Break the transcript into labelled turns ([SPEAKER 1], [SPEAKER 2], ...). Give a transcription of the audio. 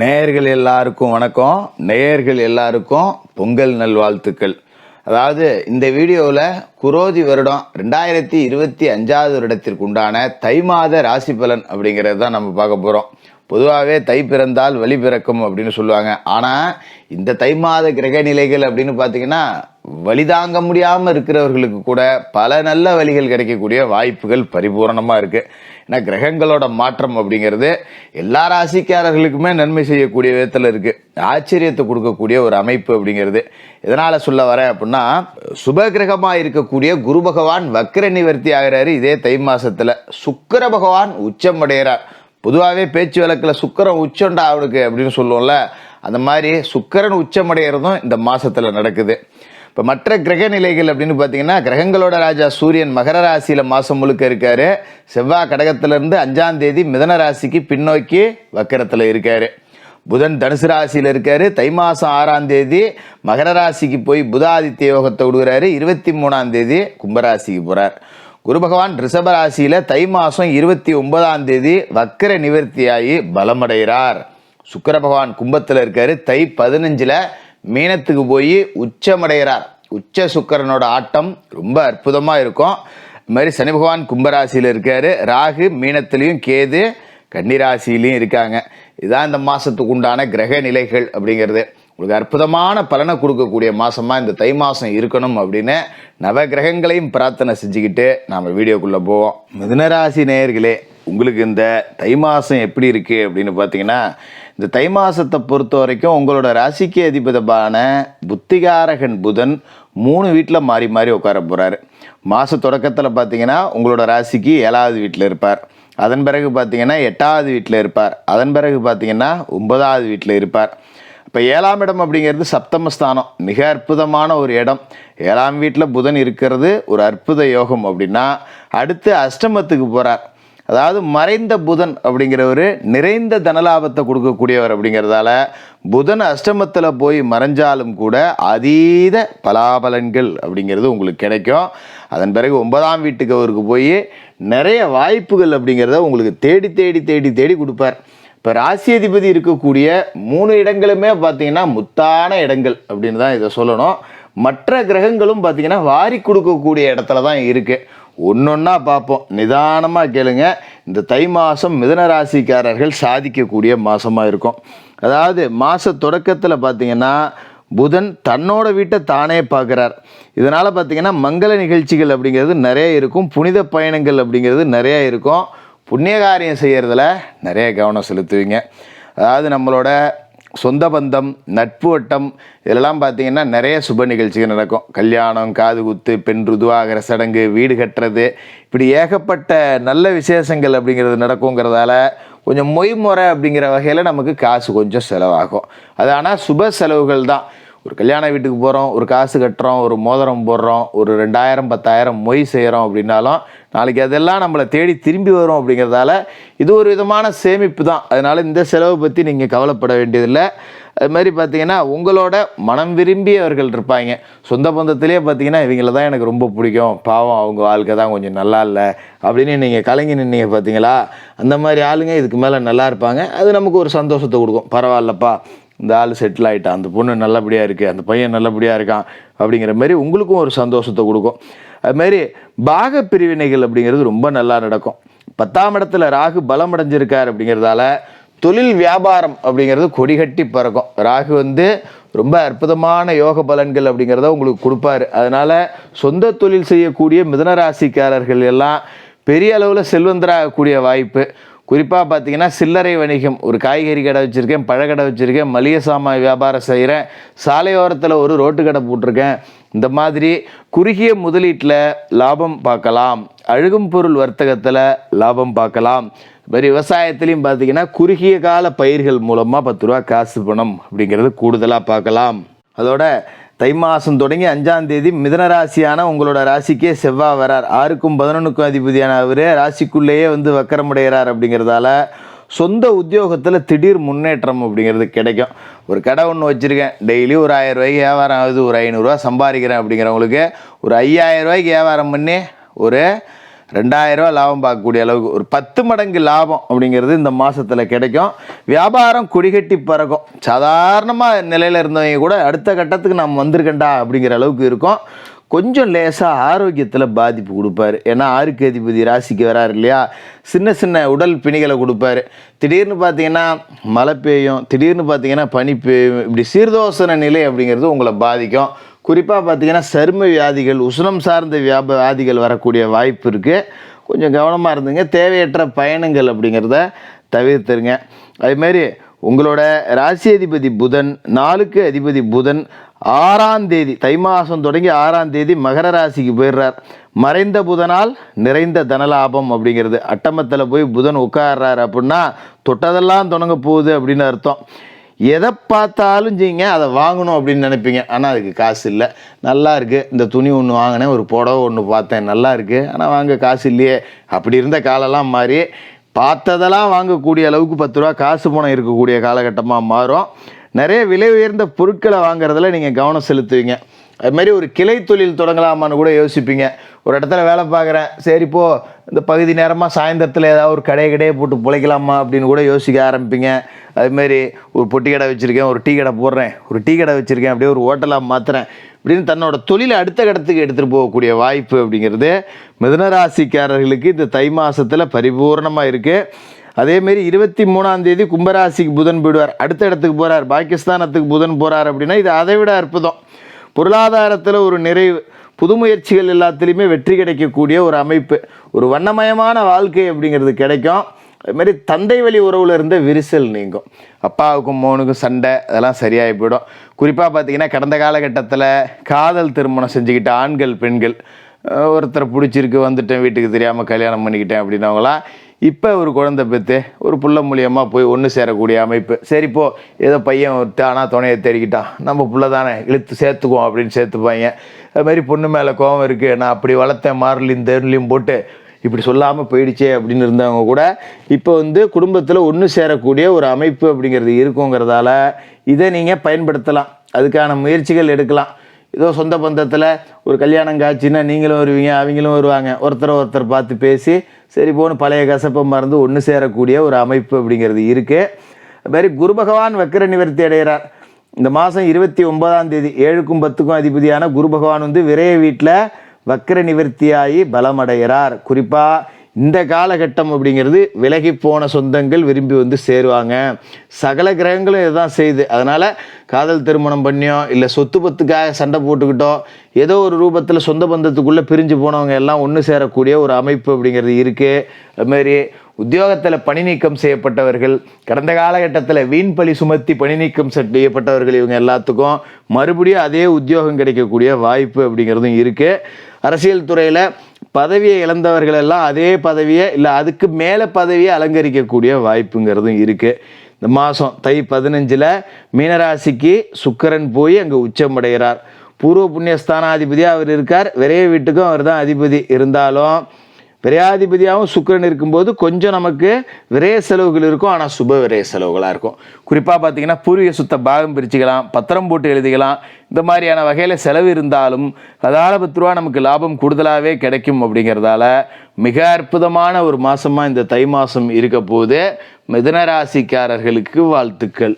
[SPEAKER 1] நேயர்கள் எல்லாருக்கும் வணக்கம். நேயர்கள் எல்லாருக்கும் பொங்கல் நல்வாழ்த்துக்கள். அதாவது இந்த வீடியோவில் குரோதி வருடம் ரெண்டாயிரத்தி இருபத்தி அஞ்சாவது வருடத்திற்கு உண்டான தை மாத ராசி பலன் அப்படிங்கிறது தான் நம்ம பார்க்க போகிறோம் பொதுவாகவே தை பிறந்தால் வழி பிறக்கும் அப்படின்னு சொல்லுவாங்க. ஆனால் இந்த தை மாத கிரக நிலைகள் அப்படின்னு பார்த்தீங்கன்னா வழி தாங்க முடியாமல் இருக்கிறவர்களுக்கு கூட பல நல்ல வழிகள் கிடைக்கக்கூடிய வாய்ப்புகள் பரிபூரணமாக இருக்குது ஏன்னா கிரகங்களோட மாற்றம் அப்படிங்கிறது எல்லா ராசிக்காரர்களுக்குமே நன்மை செய்யக்கூடிய விதத்தில் இருக்குது ஆச்சரியத்தை கொடுக்கக்கூடிய ஒரு அமைப்பு அப்படிங்கிறது. எதனால் சொல்ல வரேன் அப்படின்னா சுப கிரகமாக இருக்கக்கூடிய குரு பகவான் வக்கர நிவர்த்தி ஆகிறாரு இதே தை மாதத்தில் சுக்கர பகவான் உச்சம் அடைகிறார் பொதுவாகவே பேச்சு வழக்கில் சுக்கரன் உச்சம்டா அவனுக்கு அப்படின்னு சொல்லுவோம்ல அந்த மாதிரி சுக்கரன் உச்சமடைகிறதும் இந்த மாதத்தில் நடக்குது. இப்போ மற்ற கிரக நிலைகள் அப்படின்னு பார்த்தீங்கன்னா கிரகங்களோட ராஜா சூரியன் மகர ராசியில் மாதம் முழுக்க இருக்காரு. செவ்வாய் கடகத்திலிருந்து அஞ்சாம் தேதி மிதன ராசிக்கு பின்னோக்கி வக்கரத்தில் இருக்காரு. புதன் தனுசு ராசியில் இருக்காரு. தை மாதம் ஆறாம் தேதி மகர ராசிக்கு போய் புதாதித்ய யோகத்தை விடுகிறாரு. இருபத்தி மூணாம் தேதி கும்பராசிக்கு போகிறார் குரு பகவான் ரிஷப ராசியில தை மாசம் இருபத்தி ஒன்பதாம் தேதி வக்கர நிவர்த்தியாகி பலமடைகிறார். சுக்கர பகவான் கும்பத்தில் இருக்காரு. தை பதினஞ்சில் மீனத்துக்கு போய் உச்சமடைகிறார். உச்ச சுக்கரனோட ஆட்டம் ரொம்ப அற்புதமாக இருக்கும். இது மாதிரி சனி பகவான் கும்பராசியில் இருக்காரு. ராகு மீனத்திலையும் கேது கன்னிராசிலையும் இருக்காங்க. இதுதான் இந்த மாதத்துக்கு உண்டான கிரக நிலைகள் அப்படிங்கிறது. உங்களுக்கு அற்புதமான பலனை கொடுக்கக்கூடிய மாதமாக இந்த தை மாசம் இருக்கணும் அப்படின்னு நவ கிரகங்களையும் பிரார்த்தனை செஞ்சுக்கிட்டு நாம் வீடியோக்குள்ளே போவோம். மிதனராசி நேயர்களே உங்களுக்கு இந்த தை மாசம் எப்படி இருக்குது அப்படின்னு பார்த்தீங்கன்னா இந்த தை மாதத்தை பொறுத்த வரைக்கும் உங்களோட ராசிக்கு அதிபதமான புத்திகாரகன் புதன் மூணு வீட்டில் மாறி மாறி உட்கார போகிறாரு மாத தொடக்கத்தில் பார்த்தீங்கன்னா உங்களோட ராசிக்கு ஏழாவது வீட்டில் இருப்பார். அதன் பிறகு பார்த்தீங்கன்னா எட்டாவது வீட்டில் இருப்பார். அதன் பிறகு பார்த்தீங்கன்னா ஒன்பதாவது வீட்டில் இருப்பார். இப்போ ஏழாம் இடம் அப்படிங்கிறது சப்தமஸ்தானம். மிக அற்புதமான ஒரு இடம். ஏழாம் வீட்டில் புதன் இருக்கிறது ஒரு அற்புத யோகம் அப்படின்னா அடுத்து அஷ்டமத்துக்கு போகிறார் அதாவது மறைந்த புதன் அப்படிங்கிறவர் நிறைந்த தனலாபத்தை கொடுக்கக்கூடியவர் அப்படிங்கிறதால புதன் அஷ்டமத்தில் போய் மறைஞ்சாலும் கூட அதீத பலாபலன்கள் அப்படிங்கிறது உங்களுக்கு கிடைக்கும். அதன் பிறகு ஒன்பதாம் வீட்டுக்கு அவருக்கு போய் நிறைய வாய்ப்புகள் அப்படிங்கிறத உங்களுக்கு தேடி தேடி தேடி தேடி கொடுப்பார். இப்போ ராசி அதிபதி இருக்கக்கூடிய மூணு இடங்களுமே பார்த்தீங்கன்னா முத்தான இடங்கள் அப்படின்னு தான் இதை சொல்லணும். மற்ற கிரகங்களும் பார்த்தீங்கன்னா வாரி கொடுக்கக்கூடிய இடத்துல தான் இருக்குது ஒன்றொன்னா பார்ப்போம். நிதானமாக கேளுங்க. இந்த தை மாதம் மிதன ராசிக்காரர்கள் சாதிக்கக்கூடிய மாதமாக இருக்கும். அதாவது மாத தொடக்கத்தில் பார்த்தீங்கன்னா புதன் தன்னோட வீட்டை தானே பார்க்குறார். இதனால் பார்த்திங்கன்னா மங்கள நிகழ்ச்சிகள் அப்படிங்கிறது நிறைய இருக்கும். புனித பயணங்கள் அப்படிங்கிறது நிறைய இருக்கும். புண்ணிய காரியம் செய்கிறதுல நிறைய கவனம் செலுத்துவீங்க. அதாவது நம்மளோட சொந்த பந்தம் நட்பு வட்டம் இதெல்லாம் பார்த்தீங்கன்னா நிறைய சுப நிகழ்ச்சிகள் நடக்கும். கல்யாணம் காது குத்து பெண் ருதுவாகிற சடங்கு வீடு கட்டுறது. இப்படி ஏகப்பட்ட நல்ல விசேஷங்கள் அப்படிங்கிறது நடக்குங்கிறதால கொஞ்சம் மொய்முறை அப்படிங்கிற வகையில் நமக்கு காசு கொஞ்சம் செலவாகும். அது ஆனால் சுப செலவுகள் தான். ஒரு கல்யாண வீட்டுக்கு போகிறோம் ஒரு காசு கட்டுறோம் ஒரு மோதிரம் போடுறோம் ஒரு ரெண்டாயிரம் பத்தாயிரம் மொய் செய்கிறோம் அப்படின்னாலும் நாளைக்கு அதெல்லாம் நம்மளை தேடி திரும்பி வரும் அப்படிங்கிறதால இது ஒரு விதமான சேமிப்பு தான். அதனால் இந்த செலவை பற்றி நீங்கள் கவலைப்பட வேண்டியதில்லை. அது மாதிரி பார்த்தீங்கன்னா உங்களோட மனம் விரும்பியவர்கள் இருப்பாங்க. சொந்த பந்தத்திலே பார்த்தீங்கன்னா இவங்கள தான் எனக்கு ரொம்ப பிடிக்கும். பாவம் அவங்க வாழ்க்கை தான் கொஞ்சம் நல்லா இல்லை அப்படின்னு நீங்கள் கலங்கி நின்னீங்க பார்த்தீங்களா அந்த மாதிரி ஆளுங்க இதுக்கு மேலே நல்லா இருப்பாங்க. அது நமக்கு ஒரு சந்தோஷத்தை கொடுக்கும். பரவாயில்லப்பா. இந்த ஆள் செட்டில் ஆகிட்டான் அந்த பொண்ணு நல்லபடியாக இருக்குது அந்த பையன் நல்லபடியாக இருக்கான் அப்படிங்கிற மாதிரி உங்களுக்கும் ஒரு சந்தோஷத்தை கொடுக்கும். அதுமாரி பாக பிரிவினைகள் அப்படிங்கிறது ரொம்ப நல்லா நடக்கும். பத்தாம் இடத்துல ராகு பலம் அடைஞ்சிருக்கார் அப்படிங்கிறதால தொழில் வியாபாரம் அப்படிங்கிறது கொடிகட்டி பறக்கும். ராகு வந்து ரொம்ப அற்புதமான யோக பலன்கள் அப்படிங்கிறத உங்களுக்கு கொடுப்பாரு. அதனால் சொந்த தொழில் செய்யக்கூடிய மிதன ராசிக்காரர்கள் எல்லாம் பெரிய அளவில் செல்வந்தராகக்கூடிய வாய்ப்பு. குறிப்பாக பார்த்தீங்கன்னா சில்லறை வணிகம் ஒரு காய்கறி கடை வச்சுருக்கேன் பழக்கடை வச்சுருக்கேன் மளிகை சாமான் வியாபாரம் செய்கிறேன் சாலையோரத்தில் ஒரு ரோட்டு கடை போட்டிருக்கேன். இந்த மாதிரி குறுகிய முதலீட்டில் லாபம் பார்க்கலாம் அழுகும் பொருள் வர்த்தகத்தில் லாபம் பார்க்கலாம். மாதிரி விவசாயத்துலேயும் பார்த்தீங்கன்னா குறுகிய கால பயிர்கள் மூலமாக பத்து ரூபா காசு பணம் அப்படிங்கிறது கூடுதலாக பார்க்கலாம். அதோட தை மாதம் தொடங்கி அஞ்சாம் தேதி மிதன ராசியான உங்களோட ராசிக்கே செவ்வாய் வரார். ஆறுக்கும் பதினொன்றுக்கும் அதிபதியான அவர் ராசிக்குள்ளேயே வந்து வக்கரமுடைகிறார் அப்படிங்கிறதால சொந்த உத்தியோகத்தில் திடீர் முன்னேற்றம் அப்படிங்கிறது கிடைக்கும். ஒரு கடை ஒன்று வச்சுருக்கேன். டெய்லி ஒரு ஆயிரம் ரூபாய்க்கு வியாபாரம் ஆகுது. ஒரு ஐநூறுரூவா சம்பாதிக்கிறேன் அப்படிங்கிறவங்களுக்கு ஒரு ஐயாயிரம் ரூபாய்க்கு வியாபாரம் பண்ணி ஒரு ரெண்டாயிரம் லாபம் பார்க்கக்கூடிய அளவுக்கு ஒரு பத்து மடங்கு லாபம் அப்படிங்கிறது இந்த மாதத்தில் கிடைக்கும். வியாபாரம் குடிகட்டி பறக்கும். சாதாரணமாக நிலையில் இருந்தவங்க கூட அடுத்த கட்டத்துக்கு நம்ம வந்திருக்கண்டா அப்படிங்கிற அளவுக்கு இருக்கும். கொஞ்சம் லேசாக ஆரோக்கியத்தில் பாதிப்பு கொடுப்பாரு. ஏன்னா ஆருக்கு அதிபதி ராசிக்கு வராரு இல்லையா? சின்ன சின்ன உடல் பிணிகளை கொடுப்பாரு. திடீர்னு பார்த்தீங்கன்னா மழை பெய்யும். திடீர்னு பார்த்தீங்கன்னா பனி பெய்யும். இப்படி சீர்தோசன நிலை அப்படிங்கிறது உங்களை பாதிக்கும். குறிப்பாக பார்த்தீங்கன்னா சரும வியாதிகள் உஷ்ணம் சார்ந்த வியாப வியாதிகள் வரக்கூடிய வாய்ப்பு இருக்குது கொஞ்சம் கவனமாக இருந்துங்க. தேவையற்ற பயணங்கள் அப்படிங்கிறத தவிர்த்துருங்க. அதுமாரி உங்களோட ராசி அதிபதி புதன் நாளுக்கு அதிபதி புதன் ஆறாம் தேதி தை மாதம் தொடங்கி ஆறாம் தேதி மகர ராசிக்கு போயிடுறார். மறைந்த புதனால் நிறைந்த தனலாபம் அப்படிங்கிறது. அட்டமத்தில் போய் புதன் உட்கார்றாரு அப்படின்னா தொட்டதெல்லாம் தொடங்க போகுது அப்படின்னு அர்த்தம். எதை பார்த்தாலும் செய்யுங்க அதை வாங்கணும் அப்படின்னு நினைப்பீங்க. ஆனால் அதுக்கு காசு இல்லை. நல்லா இருக்குது இந்த துணி ஒன்று வாங்கினேன் ஒரு புடவை ஒன்று பார்த்தேன் நல்லா இருக்குது ஆனால் வாங்க காசு இல்லையே. அப்படி இருந்த காலம்லாம் மாறி பார்த்ததெல்லாம் வாங்கக்கூடிய அளவுக்கு பத்து ரூபா காசு பணம் இருக்கக்கூடிய காலகட்டமாக மாறும். நிறைய விலை உயர்ந்த பொருட்களை வாங்குறதுல நீங்கள் கவனம் செலுத்துவீங்க. அது மாதிரி ஒரு கிளை தொழில் தொடங்கலாமான்னு கூட யோசிப்பீங்க. ஒரு இடத்துல வேலை பார்க்குறேன் சரி இந்த பகுதி நேரமாக சாயந்தரத்தில் ஏதாவது ஒரு கடை கடையை போட்டு பிழைக்கலாமா அப்படின்னு கூட யோசிக்க ஆரம்பிப்பீங்க. அதுமாரி ஒரு பொட்டி கடை வச்சுருக்கேன் ஒரு டீ கடை போடுறேன் ஒரு டீ கடை வச்சுருக்கேன் அப்படியே ஒரு ஹோட்டலாக மாற்றுறேன் அப்படின்னு தன்னோட தொழிலை அடுத்த கடத்துக்கு எடுத்துகிட்டு போகக்கூடிய வாய்ப்பு அப்படிங்கிறது மிதனராசிக்காரர்களுக்கு இந்த தை மாதத்தில் பரிபூர்ணமாக இருக்குது அதேமாரி இருபத்தி மூணாம் தேதி கும்பராசிக்கு புதன் போயிடுவார். அடுத்த இடத்துக்கு போகிறார் பாகிஸ்தானத்துக்கு புதன் போகிறார் அப்படின்னா இது அதை விட அற்புதம். பொருளாதாரத்தில் ஒரு நிறைவு புது முயற்சிகள் எல்லாத்துலேயுமே வெற்றி கிடைக்கக்கூடிய ஒரு அமைப்பு ஒரு வண்ணமயமான வாழ்க்கை அப்படிங்கிறது கிடைக்கும். அதுமாரி தந்தை வழி உறவில் இருந்த விரிசல் நீங்கும். அப்பாவுக்கும் மோனுக்கும் சண்டை அதெல்லாம் சரியாகி போயிடும். குறிப்பாக பார்த்தீங்கன்னா கடந்த காலகட்டத்தில் காதல் திருமணம் செஞ்சுக்கிட்ட ஆண்கள் பெண்கள் ஒருத்தரை பிடிச்சிருக்கு வந்துட்டேன் வீட்டுக்கு தெரியாமல் கல்யாணம் பண்ணிக்கிட்டேன் அப்படின்னவங்களாம் இப்போ ஒரு குழந்தை பெற்று ஒரு புள்ள மூலியமாக போய் ஒன்று சேரக்கூடிய அமைப்பு. சரி போ. ஏதோ பையன் தானா துணையை தேடிக்கிட்டான். நம்ம புள்ள தானே இழுத்து சேர்த்துக்குவோம் அப்படின்னு சேர்த்துப்பாங்க. அது மாதிரி பொண்ணு மேலே கோவம் இருக்குது நான் அப்படி வளர்த்தேன் மாறலையும் தேர்லையும் போட்டு இப்படி சொல்லாமல் போயிடுச்சே அப்படின்னு இருந்தவங்க கூட இப்போ வந்து குடும்பத்தில் ஒன்று சேரக்கூடிய ஒரு அமைப்பு அப்படிங்கிறது இருக்குங்கிறதால இதை நீங்கள் பயன்படுத்தலாம். அதுக்கான முயற்சிகள் எடுக்கலாம். ஏதோ சொந்த பந்தத்தில் ஒரு கல்யாணம் காட்சின்னா நீங்களும் வருவீங்க அவங்களும் வருவாங்க. ஒருத்தர் ஒருத்தர் பார்த்து பேசி சரி போன்னு பழைய கசப்பை மறந்து ஒன்று சேரக்கூடிய ஒரு அமைப்பு அப்படிங்கிறது இருக்குது அது மாதிரி குரு பகவான் வக்கர நிவர்த்தி அடைகிறார். இந்த மாதம் இருபத்தி ஒன்பதாம் தேதி ஏழுக்கும் பத்துக்கும் அதிபதியான குரு பகவான் வந்து விரைய வீட்டில் வக்கர நிவர்த்தியாகி பலமடைகிறார் குறிப்பாக இந்த காலகட்டம் அப்படிங்கிறது விலகி போன சொந்தங்கள் விரும்பி வந்து சேருவாங்க. சகல கிரகங்களும் இதுதான் செய்யுது அதனால் காதல் திருமணம் பண்ணியோ இல்லை சொத்து பத்துக்காக சண்டை போட்டுக்கிட்டோ ஏதோ ஒரு ரூபத்தில் சொந்த பந்தத்துக்குள்ளே பிரிஞ்சு போனவங்க எல்லாம் ஒன்று சேரக்கூடிய ஒரு அமைப்பு அப்படிங்கிறது இருக்குது அதுமாரி உத்தியோகத்தில் பணி நீக்கம் செய்யப்பட்டவர்கள் கடந்த காலகட்டத்தில் வீண் பழி சுமத்தி பணி நீக்கம் செய்யப்பட்டவர்கள் இவங்க எல்லாத்துக்கும் மறுபடியும் அதே உத்தியோகம் கிடைக்கக்கூடிய வாய்ப்பு அப்படிங்கிறதும் இருக்குது அரசியல் துறையில் பதவியை இழந்தவர்கள் எல்லாம் அதே பதவியை இல்லை அதுக்கு மேலே பதவியை அலங்கரிக்கக்கூடிய வாய்ப்புங்கிறதும் இருக்குது இந்த மாதம் தை பதினஞ்சில் மீனராசிக்கு சுக்கரன் போய் அங்கே உச்சமடைகிறார் பூர்வ புண்ணிய ஸ்தானாதிபதியாக அவர் இருக்கார். விரைய வீட்டுக்கும் அவர் தான் அதிபதி. இருந்தாலும் விரையாதிபதியாகவும் சுக்கிரன் இருக்கும்போது கொஞ்சம் நமக்கு விரைய செலவுகள் இருக்கும் ஆனால் சுப விரைய செலவுகளாக இருக்கும். குறிப்பாக பார்த்தீங்கன்னா பூர்வீக சுத்த பாகம் பிரிச்சுக்கலாம் பத்திரம் போட்டு எழுதிக்கலாம். இந்த மாதிரியான வகையில் செலவு இருந்தாலும் அதால் பத்து ரூபா நமக்கு லாபம் கூடுதலாகவே கிடைக்கும் அப்படிங்கிறதால மிக அற்புதமான ஒரு மாதமாக இந்த தை மாதம் இருக்க போது மிதனராசிக்காரர்களுக்கு வாழ்த்துக்கள்.